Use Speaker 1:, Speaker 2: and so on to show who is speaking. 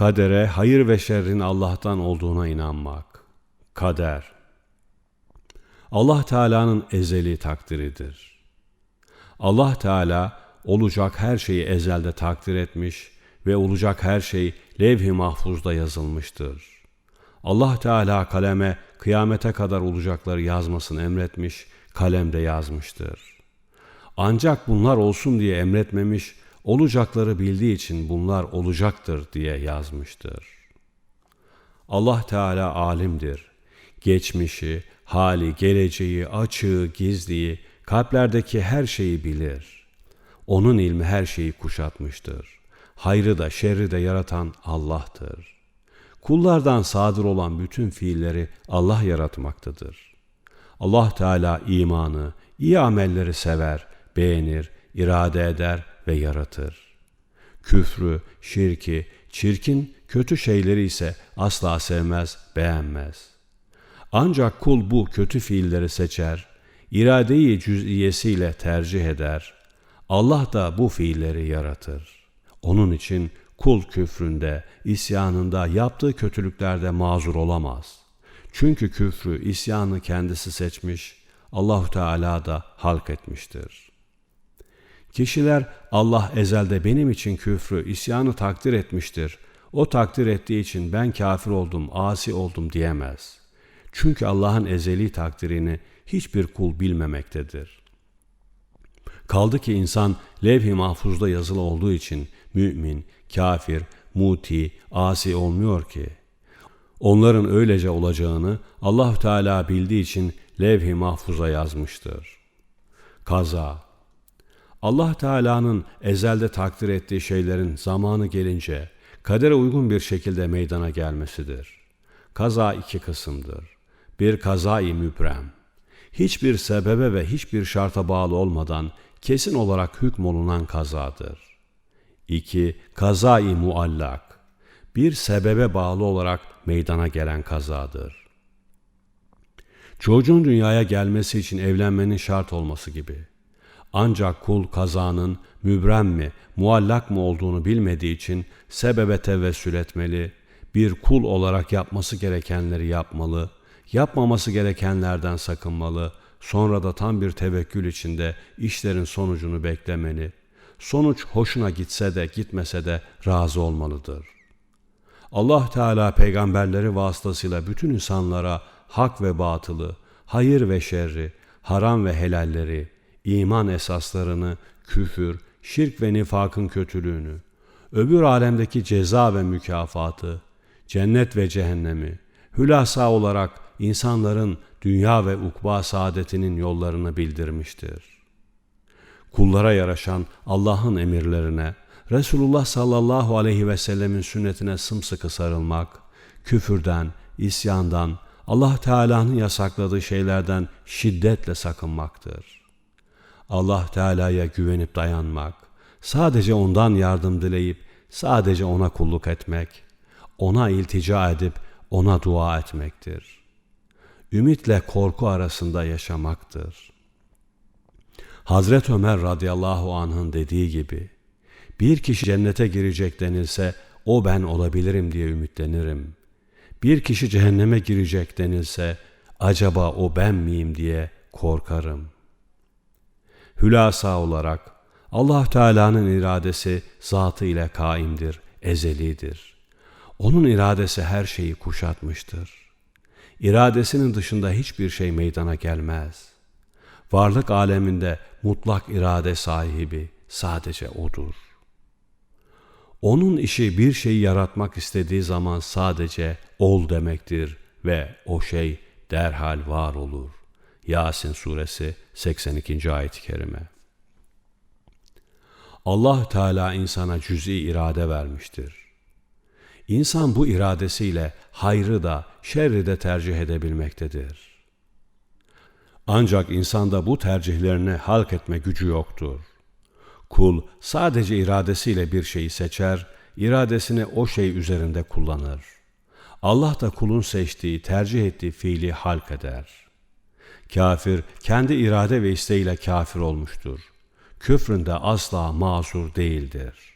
Speaker 1: Kadere, hayır ve şerrin Allah'tan olduğuna inanmak. Kader. Allah Teala'nın ezeli takdiridir. Allah Teala olacak her şeyi ezelde takdir etmiş ve olacak her şey levh-i mahfuzda yazılmıştır. Allah Teala kaleme kıyamete kadar olacakları yazmasını emretmiş, kalemde yazmıştır. Ancak bunlar olsun diye emretmemiş, olacakları bildiği için bunlar olacaktır diye yazmıştır. Allah Teala alimdir. Geçmişi, hali, geleceği, açığı, gizliyi, kalplerdeki her şeyi bilir. Onun ilmi her şeyi kuşatmıştır. Hayrı da şerri de yaratan Allah'tır. Kullardan sadır olan bütün fiilleri Allah yaratmaktadır. Allah Teala imanı, iyi amelleri sever, beğenir, irade eder ve yaratır. Küfrü, şirki, çirkin, kötü şeyleri ise asla sevmez, beğenmez. Ancak kul bu kötü fiilleri seçer, iradeyi cüz'iyesiyle tercih eder. Allah da bu fiilleri yaratır. Onun için kul küfründe, isyanında, yaptığı kötülüklerde mazur olamaz. Çünkü küfrü, isyanı kendisi seçmiş, Allahu Teala da halk etmiştir. Kişiler Allah ezelde benim için küfrü, isyanı takdir etmiştir. O takdir ettiği için ben kafir oldum, asi oldum diyemez. Çünkü Allah'ın ezeli takdirini hiçbir kul bilmemektedir. Kaldı ki insan levh-i mahfuzda yazılı olduğu için mümin, kafir, muti, asi olmuyor ki. Onların öylece olacağını Allah Teala bildiği için levh-i mahfuza yazmıştır. Kaza Allah Teala'nın ezelde takdir ettiği şeylerin zamanı gelince kadere uygun bir şekilde meydana gelmesidir. Kaza iki kısımdır. Bir kazayı mübrem. Hiçbir sebebe ve hiçbir şarta bağlı olmadan kesin olarak hükmolunan kazadır. 2. Kazai muallak. Bir sebebe bağlı olarak meydana gelen kazadır. Çocuğun dünyaya gelmesi için evlenmenin şart olması gibi. Ancak kul kazanın mübrem mi, muallak mı olduğunu bilmediği için sebebe tevessül etmeli, bir kul olarak yapması gerekenleri yapmalı, yapmaması gerekenlerden sakınmalı, sonra da tam bir tevekkül içinde işlerin sonucunu beklemeli. Sonuç hoşuna gitse de gitmese de razı olmalıdır. Allah Teala peygamberleri vasıtasıyla bütün insanlara hak ve batılı, hayır ve şerri, haram ve helalleri, iman esaslarını, küfür, şirk ve nifakın kötülüğünü, öbür alemdeki ceza ve mükafatı, cennet ve cehennemi, hülasa olarak insanların dünya ve ukba saadetinin yollarını bildirmiştir. Kullara yaraşan Allah'ın emirlerine, Resulullah sallallahu aleyhi ve sellemin sünnetine sımsıkı sarılmak, küfürden, isyandan, Allah Teala'nın yasakladığı şeylerden şiddetle sakınmaktır. Allah Teala'ya güvenip dayanmak, sadece ondan yardım dileyip sadece ona kulluk etmek, ona iltica edip ona dua etmektir. Ümitle korku arasında yaşamaktır. Hazret Ömer radıyallahu anh'ın dediği gibi, bir kişi cennete girecek denilse o ben olabilirim diye ümitlenirim. Bir kişi cehenneme girecek denilse acaba o ben miyim diye korkarım. Hülasa olarak Allah Teala'nın iradesi zatı ile kaimdir, ezelidir. Onun iradesi her şeyi kuşatmıştır. İradesinin dışında hiçbir şey meydana gelmez. Varlık aleminde mutlak irade sahibi sadece O'dur. Onun işi bir şeyi yaratmak istediği zaman sadece ol demektir ve o şey derhal var olur. Yasin suresi 82. ayet-i kerime. Allah Teala insana cüz'i irade vermiştir. İnsan bu iradesiyle hayrı da şerri de tercih edebilmektedir. Ancak insanda bu tercihlerini halk etme gücü yoktur. Kul sadece iradesiyle bir şeyi seçer, iradesini o şey üzerinde kullanır. Allah da kulun seçtiği, tercih ettiği fiili halk eder. Kafir kendi irade ve isteğiyle kafir olmuştur. Küfründe asla mazur değildir.